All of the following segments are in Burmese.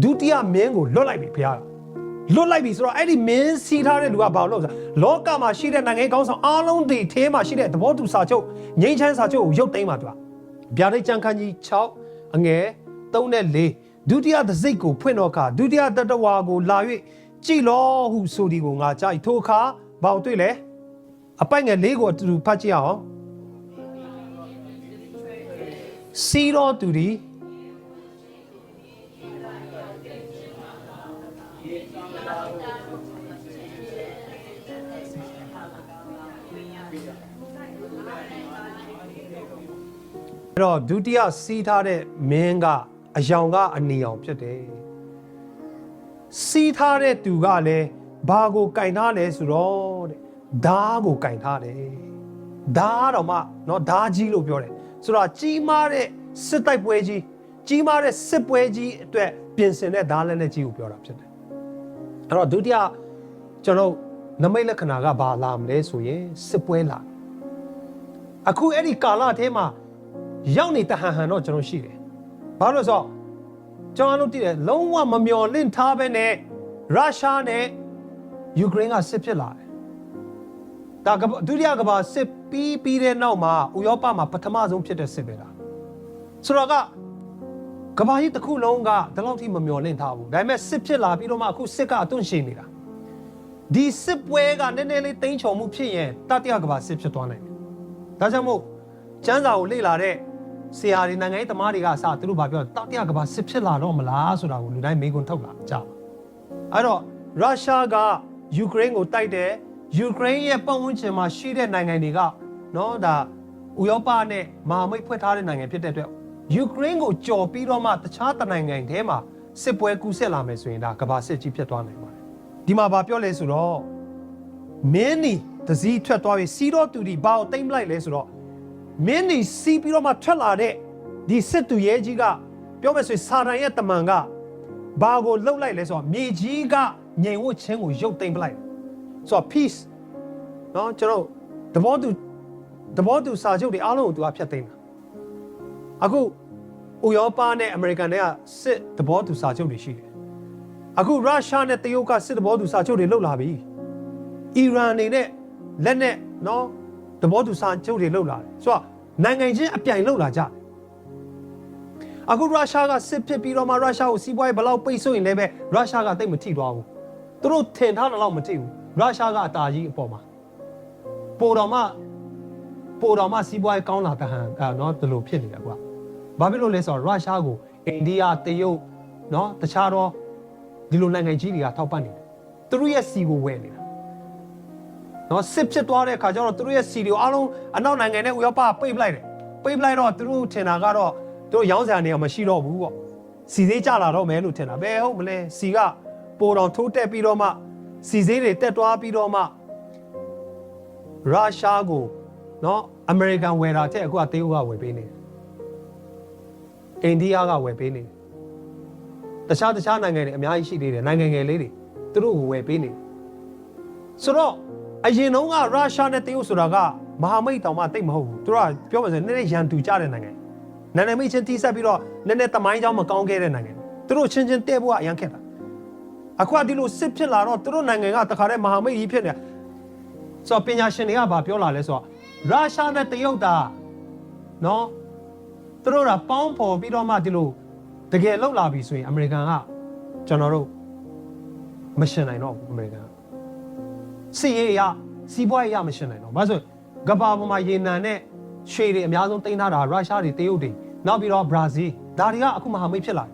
ဒုတိယမင်းကိုလွတ်လိုက်ပြီဘုရားလွတ်လိုက်ပြီဆိုတော့အဲ့ဒီမင်းစီးထားတဲ့လူကဘာလို့လဲဆိုတော့လောကမှာရှိတဲ့နိုင်ငံရေးကောင်းဆောင်အားလုံးတွေထဲမှာရှိတဲ့သဘောတူစာချုပ်ငြိမ်းချမ်းစာချုပ်ကိုရုပ်သိမ်းပါသူကဗျာဒိတ်ကြံခန်းကြီး6အငယ်3နဲ့4ဒုတိယသစိတ်ကိုဖွင့်တော့အခါဒုတိယတတဝါကိုလာ၍ကြည်လောဟုဆိုဒီကိုငါကြား၏ထိုအခါဘာလို့တွေ့လဲအပိုက်ငယ်လေးကိုအတူတူဖတ်ကြည့်အောင်စီတော်သူဒီ အဲ့တော့ဒုတိယစီးထားတဲ့မင်းကအယောင်ကအနီအောင်ဖြစ်တယ်စီးထားတဲ့သူကလည်းဘာကိုကင်ထားလဲဆိုတော့တဲ့ဓားကိုကင်ထားတယ်ဓားတော့မှเนาะဓားကြီးလို့ပြောတယ်ဆိုတော့ကြီးမားတဲ့စစ်တိုက်ပွဲကြီးကြီးမားတဲ့စစ်ပွဲကြီးအတွက်ပြင်ဆင်တဲ့ဓားလက်လက်ကြီးကိုပြောတာဖြစ်တယ်အဲ့တော့ဒုတိယကျွန်တော်နမိတ်လက္ခဏာကဘာလာမလဲဆိုရင်စစ်ပွဲလာ အခုအဲ့ဒီကာလအထဲမှာ ရောက်နေတဟန်ဟန်တော့ကျွန်တော်ရှိတယ်။ဘာလို့လဲဆိုတော့ကျွန်တော်တို့တည်တယ်လုံးဝမမျော်လင့်ထားပဲနဲ့ရုရှားနဲ့ယူကရိန်းကစစ်ဖြစ်လာတယ်။ဒါကမ္ဘာဒုတိယကမ္ဘာစစ်ပြီးပြီးတဲ့နောက်မှာဥရောပမှာပထမဆုံးဖြစ်တဲ့စစ်ပဲလား။ဆိုတော့ကကမ္ဘာကြီးတစ်ခုလုံးကဒီလောက်ထိမမျော်လင့်ထားဘူး။ဒါပေမဲ့စစ်ဖြစ်လာပြီးတော့မှအခုစစ်ကအသွင်ရှင်နေတာ။ဒီစစ်ပွဲကနည်းနည်းလေးတင်းချုံမှုဖြစ်ရင်တတိယကမ္ဘာစစ်ဖြစ်သွားနိုင်တယ်။ဒါကြောင့်မို့ကျမ်းစာကိုလေ့လာတဲ့ ဆရာတွေနိုင်ငံရေးသမားတွေကစသူတို့ဘာပြောတောက်တရကဘာစစ်ဖြစ်လာတော့မလားဆိုတာကိုလူတိုင်းမေးခွန်းထုတ်လာကြပါအဲ့တော့ရုရှားကယူကရိန်းကိုတိုက်တယ်ယူကရိန်းရဲ့ပတ်ဝန်းကျင်မှာရှိတဲ့နိုင်ငံတွေကနော်ဒါဥရောပနဲ့မဟာမိတ်ဖွဲ့ထားတဲ့နိုင်ငံဖြစ်တဲ့အတွက်ယူကရိန်းကိုကြော်ပြီးတော့မှတခြားတနိုင်ငံထဲမှာစစ်ပွဲကူးဆက်လာမယ်ဆိုရင်ဒါကဘာစစ်ကြီးဖြစ်သွားနိုင်ပါတယ်ဒီမှာဘာပြောလဲဆိုတော့မင်းနီတစည်းထွက်သွားပြီစီးတော့သူဒီဘာကိုတိမ့်လိုက်လဲဆိုတော့ မင်းနီစီးပြီးတော့မှထွက်လာတဲ့ဒီစစ်သူရဲကြီးကပြောမယ်ဆိုရင်စာတန်ရဲ့တမန်ကဘာကိုလှုပ်လိုက်လဲဆိုတော့မြေကြီးကငြိမ်ဝတ်ခြင်းကိုရုပ်သိမ်းပလိုက်ဆိုတော့ peace เนาะကျွန်တော်တဘောသူတဘောသူစာချုပ်တွေအားလုံးကိုသူကဖျက်သိမ်းတာအခုဥရောပနဲ့အမေရိကန်တွေကစစ်တဘောသူစာချုပ်တွေရှိတယ်အခုရုရှားနဲ့တရုတ်ကစစ်တဘောသူစာချုပ်တွေလှုပ်လာပြီ အီရန်အနေနဲ့လက်နဲ့နော် တဘောသူစာချုပ်တွေလှုပ်လာတယ်ဆိုတော့နိုင်ငံချင်းအပြိုင်လှုပ်လာကြတယ်အခုရုရှားကစစ်ဖြစ်ပြီးတော့မှရုရှားကိုစီးပွားရေးဘယ်လောက်ပိတ်ဆို့ရင်လည်းပဲရုရှားကတိတ်မထိသွားဘူးသူတို့ထင်ထားတယ်လို့မထိဘူးရုရှားကအတာကြီးအပေါ်မှာပိုတော်မှပိုတော်မှစီးပွားရေးကောင်းလာတဲ့ဟန်အဲနော်ဒီလိုဖြစ်နေတာကွာဘာဖြစ်လို့လဲဆိုတော့ရုရှားကိုအိန္ဒိယတရုတ်နော်တခြားတော့ဒီလိုနိုင်ငံကြီးတွေကထောက်ပံ့နေတယ်သူတို့ရဲ့စီကိုဝယ်နေတာ နော်စစ်ဖြစ်သွားတဲ့အခါကျတော့သူတို့ရဲ့စီတွေကိုအားလုံးအနောက်နိုင်ငံနဲ့ဥရောပကပိတ်ပလိုက်တယ်ပိတ်ပလိုက်တော့သူတို့ထင်တာကတော့သူတို့ရောင်းစရာနေရာမရှိတော့ဘူးပေါ့စီသေးကြလာတော့မယ်လို့ထင်တာဘယ်ဟုတ်မလဲစီကပိုတော်ထိုးတက်ပြီးတော့မှစီသေးတွေတက်သွားပြီးတော့မှရုရှားကိုနော်အမေရိကန်ဝယ်တာတဲ့အခုကတရုတ်ကဝယ်ပေးနေတယ်အိန္ဒိယကဝယ်ပေးနေတယ်တခြားတခြားနိုင်ငံတွေအများကြီးရှိသေးတယ်နိုင်ငံငယ်လေးတွေသူတို့ကိုဝယ်ပေးနေတယ်ဆိုတော့ အရင်တုန်းကရုရှားနဲ့တရုတ်ဆိုတာကမဟာမိတ်တောင်မှတိတ်မဟုတ်ဘူးသူတို့ကပြောမှဆိုရင်နည်းနည်းရန်တူကြတဲ့နိုင်ငံနာနေမိတ်ချင်းတီးဆက်ပြီးတော့နည်းနည်းတမိုင်းကြောင်းမကောင်းခဲ့တဲ့နိုင်ငံသူတို့ချင်းချင်းတဲ့ဖို့ကအရန်ခက်တာအခုကဒီလိုစစ်ဖြစ်လာတော့သူတို့နိုင်ငံကတခါတည်းမဟာမိတ်ကြီးဖြစ်နေဆိုတော့ပညာရှင်တွေကဘာပြောလာလဲဆိုတော့ရုရှားနဲ့တရုတ်တာနော်သူတို့ကပေါင်းဖော်ပြီးတော့မှဒီလိုတကယ်လောက်လာပြီဆိုရင်အမေရိကန်ကကျွန်တော်တို့မရှင်နိုင်တော့ဘူးအမေရိကန်က စီရေးရစီးပွားရေးရမရှင်းနိုင်တော့ဘာလို့ကမ္ဘာပေါ်မှာရေနံနဲ့ရွှေတွေအများဆုံးတင်ထားတာရုရှားတွေတရုတ်တွေနောက်ပြီးတော့ဘရာဇီးဒါတွေကအခုမဟာမိတ်ဖြစ်လာတယ်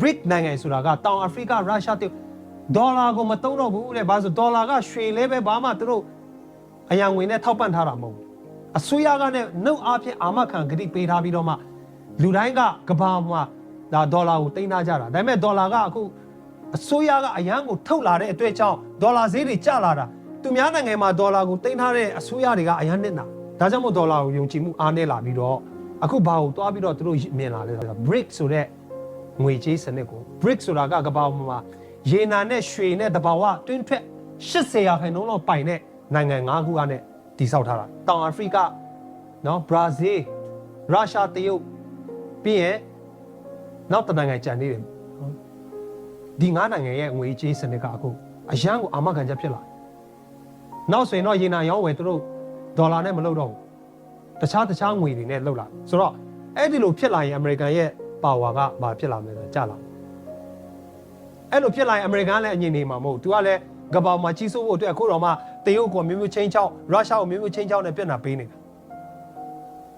BRIC နိုင်ငံဆိုတာကတောင်အာဖရိကရုရှားတရုတ်ဒေါ်လာကိုမသုံးတော့ဘူးတဲ့ဘာလို့ဒေါ်လာကရွှေလဲပဲဘာမှသူတို့အရန်ငွေနဲ့ထောက်ပံ့ထားတာမဟုတ်ဘူးအစိုးရကနဲ့နှုတ်အားဖြင့်အာမခံဂတိပေးထားပြီးတော့မှလူတိုင်းကကမ္ဘာမှာဒါဒေါ်လာကိုတင်ထားကြတာဒါပေမဲ့ဒေါ်လာကအခု အစိုးရကအရန်ကိုထုတ်လာတဲ့အတွက်ကြောင့်ဒေါ်လာဈေးတွေကျလာတာသူများနိုင်ငံမှာဒေါ်လာကိုတင်ထားတဲ့အစိုးရတွေကအရန်နစ်နာဒါကြောင့်မို့ဒေါ်လာကိုယုံကြည်မှုအားနည်းလာပြီးတော့အခုဘာကိုတွားပြီးတော့သူတို့မြင်လာလဲဆိုတော့ BRIC ဆိုတဲ့ငွေကြေးစနစ်ကို BRIC ဆိုတာကကမ္ဘာပေါ်မှာရေနံနဲ့ရွှေနဲ့တဘာဝတွင်းထွက်80ရာခိုင်နှုန်းလောက်ပိုင်တဲ့နိုင်ငံ၅ခုကနဲ့တည်ဆောက်ထားတာတောင်အာဖရိကနော်ဘရာဇီးရုရှားတရုတ်ပြီးရင်နောက်တစ်နိုင်ငံကြံနေတယ်နော် ဒီငါးနိုင်ငံရဲ့ငွေကြေးစနစ်ကအခုအရန်ကိုအာမခံချက်ဖြစ်လာတယ်နောက်ဆိုရင်တော့ရေနာရောင်းဝယ်သူတို့ဒေါ်လာနဲ့မလုပ်တော့ဘူးတခြားတခြားငွေတွေနဲ့လုပ်လာဆိုတော့အဲ့ဒီလိုဖြစ်လာရင်အမေရိကန်ရဲ့ပါဝါကဘာဖြစ်လာမလဲဆိုတော့ကျလာမယ်အဲ့လိုဖြစ်လာရင်အမေရိကန်ကလည်းအငြိမ်နေမှာမဟုတ်ဘူး तू ကလည်းကမ္ဘာမှာကြီးစိုးဖို့အတွက်အခုတော့မှတရုတ်ကမျိုးမျိုးချင်းချောင်းရုရှားကိုမျိုးမျိုးချင်းချောင်းနဲ့ပြက်နာပေးနေတာ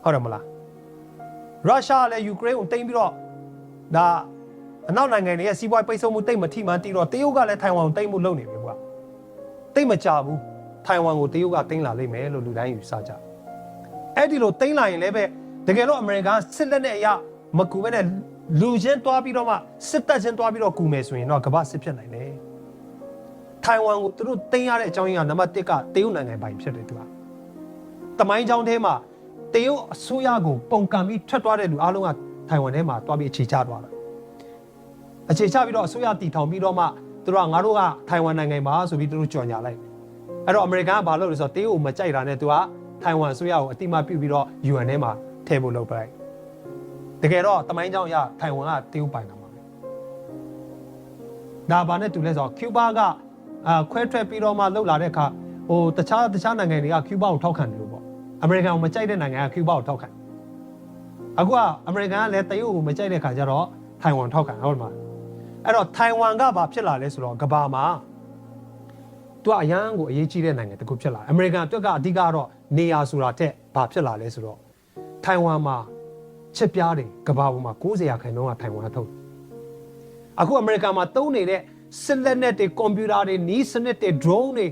ဟုတ်တယ်မလားရုရှားကလည်းယူကရိန်းကိုတင်ပြီးတော့ဒါ အနောက်နိုင်ငံတွေရဲ့စီးပွားရေးပိတ်ဆို့မှုတိတ်မထိမှန်းတီးတော့တရုတ်ကလည်းထိုင်ဝမ်ကိုတိတ်မှုလုပ်နေပြီကွာတိတ်မကြဘူးထိုင်ဝမ်ကိုတရုတ်ကတင်လာလိမ့်မယ်လို့လူတိုင်းယူဆကြအဲ့ဒီလိုတင်လာရင်လည်းပဲတကယ်လို့အမေရိကန်စစ်လက်နဲ့အရာမကူဘဲနဲ့လူချင်းတွားပြီးတော့မှစစ်တပ်ချင်းတွားပြီးတော့ကူမယ်ဆိုရင်တော့ကမ္ဘာစစ်ဖြစ်နိုင်တယ်ထိုင်ဝမ်ကိုသူတို့တင်ရတဲ့အကြောင်းရင်းကနံပါတ်1ကတရုတ်နိုင်ငံပိုင်ဖြစ်တယ်သူကတမိုင်းကြောင်းထဲမှာတရုတ်အစိုးရကိုပုံကံပြီးထွက်သွားတဲ့လူအားလုံးကထိုင်ဝမ်ထဲမှာတွားပြီးအခြေချသွားတာ အခြေချပြီးတော့အစိုးရတည်ထောင်ပြီးတော့မှသူတို့ကငါတို့ကထိုင်ဝမ်နိုင်ငံပါဆိုပြီးသူတို့ကြော်ညာလိုက်အဲ့တော့အမေရိကန်ကဘာလုပ်လဲဆိုတော့တေးကိုမကြိုက်တာနဲ့သူကထိုင်ဝမ်အစိုးရကိုအတိမတ်ပြုပြီးတော့ UN ထဲမှာထည့်ဖို့လုပ်ပလိုက်တကယ်တော့တမိုင်းကြောင်းအရထိုင်ဝမ်ကတေးကိုပိုင်တာပါပဲဒါဘာနဲ့တူလဲဆိုတော့ကျူးဘာကအာခွဲထွက်ပြီးတော့မှလှုပ်လာတဲ့အခါဟိုတခြားတခြားနိုင်ငံတွေကကျူးဘာကိုထောက်ခံတယ်လို့ပေါ့အမေရိကန်ကိုမကြိုက်တဲ့နိုင်ငံကကျူးဘာကိုထောက်ခံအခုကအမေရိကန်ကလည်းတရုတ်ကိုမကြိုက်တဲ့ခါကျတော့ထိုင်ဝမ်ထောက်ခံဟုတ်မှာ အဲ့တော့ထိုင်ဝမ်ကဘာဖြစ်လာလဲဆိုတော့ကဘာမှာသူကအရန်ကိုအရေးကြီးတဲ့နိုင်ငံတစ်ခုဖြစ်လာအမေရိကန်အတွက်ကအဓိကတော့နေရာဆိုတာတက်ဘာဖြစ်လာလဲဆိုတော့ထိုင်ဝမ်မှာချစ်ပြားတွေကဘာပေါ်မှာ90ရာခိုင်နှုန်းကထိုင်ဝမ်ကထုတ်တယ်အခုအမေရိကန်မှာသုံးနေတဲ့စစ်လက်နက်တွေကွန်ပျူတာတွေနီးစနစ်တွေ drone တွေ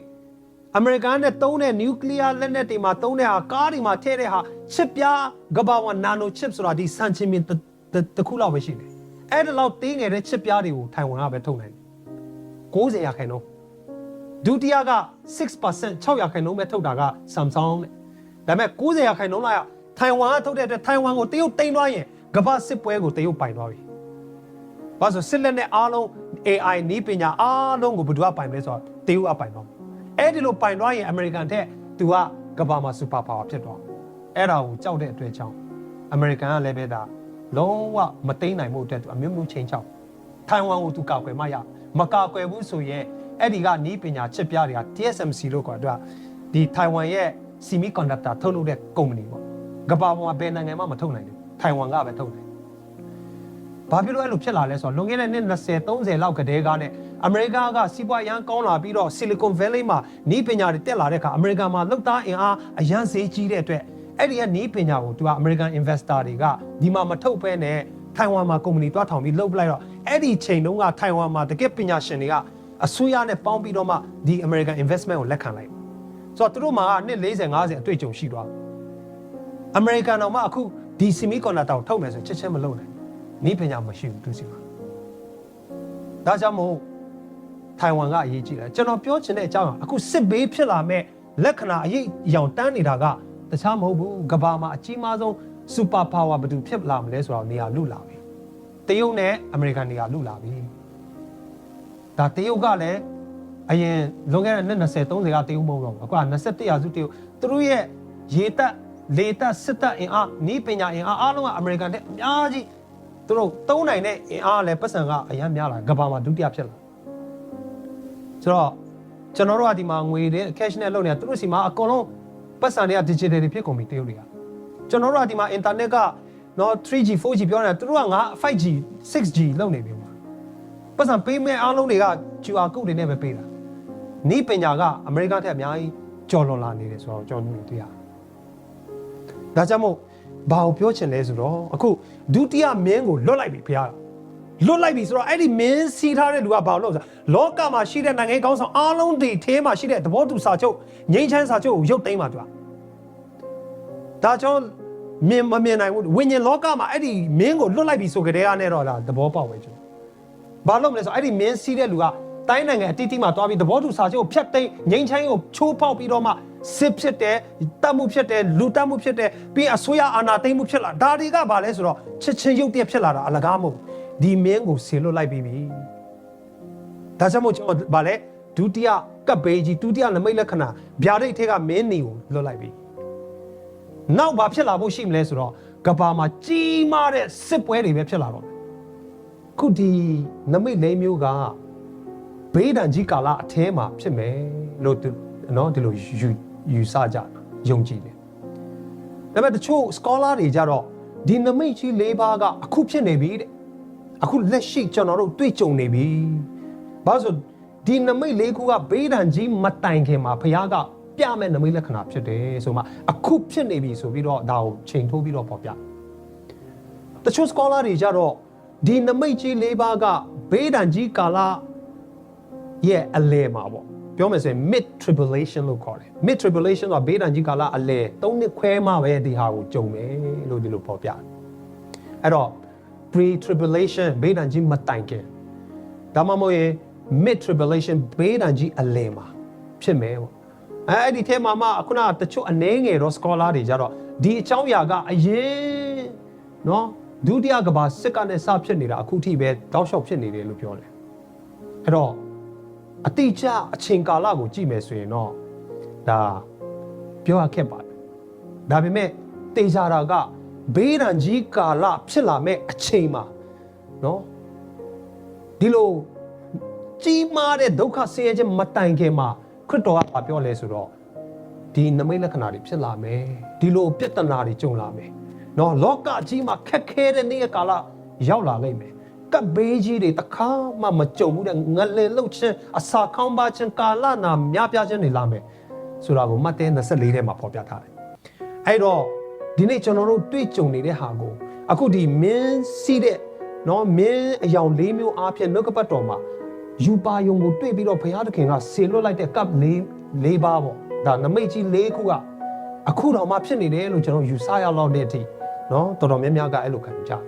အမေရိကန်နဲ့သုံးတဲ့နျူကလ িয়ার လက်နက်တွေမှာသုံးတဲ့ဟာကားတွေမှာထည့်တဲ့ဟာချစ်ပြားကဘာဝနာနိုချစ်ဆိုတာဒီစံချင်းမြင်တစ်ခုလောက်ပဲရှိတယ် အဲ့ဒါလောက်တင်းငယ်တဲ့ချစ်ပြားတွေကိုထိုင်ဝမ်ကပဲထုတ်နိုင်တယ်90ရာခိုင်နှုန်းဒုတိယက6% 6ရာခိုင်နှုန်းပဲထုတ်တာက Samsung နဲ့ဒါပေမဲ့90ရာခိုင်နှုန်းလိုက်ထိုင်ဝမ်ကထုတ်တဲ့အတွက်ထိုင်ဝမ်ကိုတရုတ်တင်သွားရင်ကမ္ဘာစစ်ပွဲကိုတရုတ်ပိုင်သွားပြီဘာလို့စစ်လက်နဲ့အားလုံး AI နီးပညာအားလုံးကိုဘယ်သူကပိုင်မလဲဆိုတော့တရုတ်ကပိုင်သွားအဲ့ဒီလိုပိုင်သွားရင် American တဲ့သူကကမ္ဘာမှာ super power ဖြစ်သွားအဲ့ဒါကိုကြောက်တဲ့အတွက်ကြောင့် American ကလည်းပဲဒါ လုံးဝမသိမ်းနိုင်မှုအတွက်သူအမျိုးမျိုးချိန်ချောက်ထိုင်ဝမ်ကိုသူကာကွယ်မှရမကာကွယ်ဘူးဆိုရင်အဲ့ဒီကနီးပညာချစ်ပြားတွေက TSMC လို့ခေါ်တော့ဒီထိုင်ဝမ်ရဲ့ semiconductor ထုတ်လုပ်တဲ့ကုမ္ပဏီပေါ့ကမ္ဘာပေါ်မှာဘယ်နိုင်ငံမှမထုတ်နိုင်ဘူးထိုင်ဝမ်ကပဲထုတ်တယ်ဘာဖြစ်လို့အဲ့လိုဖြစ်လာလဲဆိုတော့လွန်ခဲ့တဲ့နှစ်20 30လောက်ကတည်းကနဲ့အမေရိကန်ကစီးပွားရန်ကောင်းလာပြီးတော့ Silicon Valley မှာနီးပညာတွေတက်လာတဲ့အခါအမေရိကန်မှာလောက်သားအင်အားအရန်ဈေးကြီးတဲ့အတွက် အဲ့ဒီကနီးပညာကိုသူက American investor တွေကဒီမှာမထုတ်ဘဲနဲ့ထိုင်ဝမ်မှာကုမ္ပဏီတွားထောင်ပြီးလှုပ်ပလိုက်တော့အဲ့ဒီချိန်တုန်းကထိုင်ဝမ်မှာတကယ်ပညာရှင်တွေကအစိုးရနဲ့ပေါင်းပြီးတော့မှဒီ American investment ကိုလက်ခံလိုက်ဆိုတော့သူတို့မှာကနှစ်40 50အတွေ့အကြုံရှိသွား American တော့မှအခုဒီ semiconductor ကိုထုတ်မယ်ဆိုချက်ချင်းမလုပ်နိုင်နီးပညာမရှိဘူးသူစီမှာဒါကြောင့်မို့ထိုင်ဝမ်ကအရေးကြီးတယ်ကျွန်တော်ပြောချင်တဲ့အကြောင်းကအခုစစ်ဘေးဖြစ်လာမဲ့လက္ခဏာအရေးအယောင်တန်းနေတာက တခြားမဟုတ်ဘူးကဘာမှာအကြီးမားဆုံး super power ဘယ်သူဖြစ်လာမလဲဆိုတော့နေရာလူလာပြီတရုတ်နဲ့အမေရိကန်နေရာလူလာပြီဒါတရုတ်ကလည်းအရင်လွန်ခဲ့တဲ့နှစ်20 30ကတရုတ်မဟုတ်တော့ဘူးအခုက21ရာစုတရုတ်သူတို့ရဲ့ရေတပ်လေတပ်စစ်တပ်အင်အားနီးပညာအင်အားအားလုံးကအမေရိကန်တဲ့အများကြီးသူတို့သုံးနိုင်တဲ့အင်အားလည်းပတ်စံကအများများလာကဘာမှာဒုတိယဖြစ်လာဆိုတော့ကျွန်တော်တို့ကဒီမှာငွေတွေ cash နဲ့လုပ်နေတာသူတို့စီမှာအကုန်လုံး ပတ်စံတွေက digital တွေဖြစ်ကုန်ပြီတရုတ်တွေကကျွန်တော်တို့ကဒီမှာ internet ကနော် 3G 4G ပြောနေတာသူတို့ကငါ 5G 6G လုပ်နေပြီမှာပတ်စံပေးမဲ့အားလုံးတွေက QR code တွေနဲ့ပဲပေးတာနီးပညာကအမေရိကန်ထက်အများကြီးကျော်လွန်လာနေတယ်ဆိုတော့ကျွန်တော်တို့တွေ့ရတယ်ဒါကြောင့်မို့ဘာကိုပြောချင်လဲဆိုတော့အခုဒုတိယမင်းကိုလွတ်လိုက်ပြီဖရား လွတ်လိုက်ပြီဆိုတော့အဲ့ဒီမင်းစီးထားတဲ့လူကဘာလို့လဲဆိုတော့လောကမှာရှိတဲ့နိုင်ငံကောင်းဆောင်အားလုံးဒီထဲမှာရှိတဲ့သဘောတူစာချုပ်ငြိမ်းချမ်းစာချုပ်ကိုရုပ်သိမ်းပါသူကဒါကြောင့်မြင်မမြင်နိုင်ဘူးဝိညာဉ်လောကမှာအဲ့ဒီမင်းကိုလွတ်လိုက်ပြီဆိုကြတဲ့ကနေတော့လားသဘောပေါက်ပဲကျွန်တော်ဘာလို့မလဲဆိုတော့အဲ့ဒီမင်းစီးတဲ့လူကတိုင်းနိုင်ငံအတိအတိမှာတွားပြီးသဘောတူစာချုပ်ကိုဖျက်သိမ်းငြိမ်းချမ်းရေးကိုချိုးဖောက်ပြီးတော့မှစစ်ဖြစ်တယ်တတ်မှုဖြစ်တယ်လူတတ်မှုဖြစ်တယ်ပြီးအစိုးရအာဏာသိမ်းမှုဖြစ်လာဒါတွေကဘာလဲဆိုတော့ချက်ချင်းရုပ်တရက်ဖြစ်လာတာအလကားမဟုတ် ဒီမင်းကိုဆေလွတ်လိုက်ပြီးပြီဒါကြောင့်မို့ကျွန်တော်ဗာလဲဒုတိယကပ်ဘေးကြီးဒုတိယနမိတ်လက္ခဏာဗျာဒိတ်ထဲကမင်းနေကိုလွတ်လိုက်ပြီနောက်ဘာဖြစ်လာဖို့ရှိမလဲဆိုတော့ကဘာမှာကြီးမားတဲ့စစ်ပွဲတွေပဲဖြစ်လာတော့မယ်ခုဒီနမိတ်လေးမျိုးကဘေးဒဏ်ကြီးကာလအထဲမှာဖြစ်မယ်လို့သူနော်ဒီလိုယူယူဆကြယုံကြည်တယ်ဒါပေမဲ့တချို့ scholar တွေကြတော့ဒီနမိတ်ကြီး၄ပါးကအခုဖြစ်နေပြီတဲ့ အခုလက်ရှိကျွန်တော်တို့တွေ့ကြုံနေပြီဘာလို့ဆိုဒီနမိတ်လေးခုကဘေးဒဏ်ကြီးမတိုင်ခင်မှာဘုရားကပြမဲ့နမိတ်လက္ခဏာဖြစ်တယ်ဆိုမှအခုဖြစ်နေပြီဆိုပြီးတော့ဒါကိုချိန်ထိုးပြီးတော့ပေါ်ပြတချို့ scholar တွေကြတော့ဒီနမိတ်ကြီး၄ပါးကဘေးဒဏ်ကြီးကာလရဲ့အလယ်မှာပေါ့ပြောမယ်ဆိုရင် mid tribulation လို့ခေါ်တယ် mid tribulation ကဘေးဒဏ်ကြီးကာလအလယ်၃နှစ်ခွဲမှပဲဒီဟာကိုကြုံမယ်လို့ဒီလိုပေါ်ပြတယ်အဲ့တော့ pre tribulation ဘေးဒဏ်ကြီးမတိုင်ခင်ဒါမှမဟုတ်ရင် mid tribulation ဘေးဒဏ်ကြီးအလယ်မှာဖြစ်မယ်ပေါ့အဲအဲ့ဒီထဲမှာမှခုနကတချို့အနေငယ်တော့ scholar တွေကြတော့ဒီအကြောင်းအရာကအရင်နော်ဒုတိယကမ္ဘာစစ်ကနဲ့စဖြစ်နေတာအခုထိပဲတောက်လျှောက်ဖြစ်နေတယ်လို့ပြောတယ်အဲ့တော့အတိအကျအချိန်ကာလကိုကြည့်မယ်ဆိုရင်တော့ဒါပြောရခက်ပါတယ်ဒါပေမဲ့တေချာတာက ဘေးဒဏ်ကြီးကာလဖြစ်လာမဲ့အချိန်မှာနော်ဒီလိုကြီးမားတဲ့ဒုက္ခဆင်းရဲခြင်းမတိုင်ခင်မှာခရစ်တော်ကပြောလဲဆိုတော့ဒီနမိတ်လက္ခဏာတွေဖြစ်လာမယ်ဒီလိုပြဿနာတွေကြုံလာမယ်နော်လောကကြီးမှာခက်ခဲတဲ့နေ့ကာလရောက်လာလိမ့်မယ်ကပ်ဘေးကြီးတွေတခါမှမကြုံဘူးတဲ့ငလင်လှုပ်ခြင်းအစာခေါင်းပါခြင်းကာလနာများပြားခြင်းတွေလာမယ်ဆိုတာကိုမတ်တဲ24ထဲမှာဖော်ပြထားတယ်အဲ့တော့ ဒီနေ့ကျွန်တော်တို့တွေ့ကြုံနေတဲ့ဟာကိုအခုဒီမင်းစီးတဲ့နော်မင်းအယောင်၄မျိုးအားဖြင့်နှုတ်ကပတ်တော်မှာယူပါယုံကိုတွေ့ပြီးတော့ဘုရားသခင်ကဆေလွတ်လိုက်တဲ့ကပ်၄၄ပါးပေါ့ဒါနမိတ်ကြီး၄ခုကအခုတော့မှဖြစ်နေတယ်လို့ကျွန်တော်ယူဆရလောက်တဲ့အထိနော်တော်တော်များများကအဲ့လိုခံကြတယ်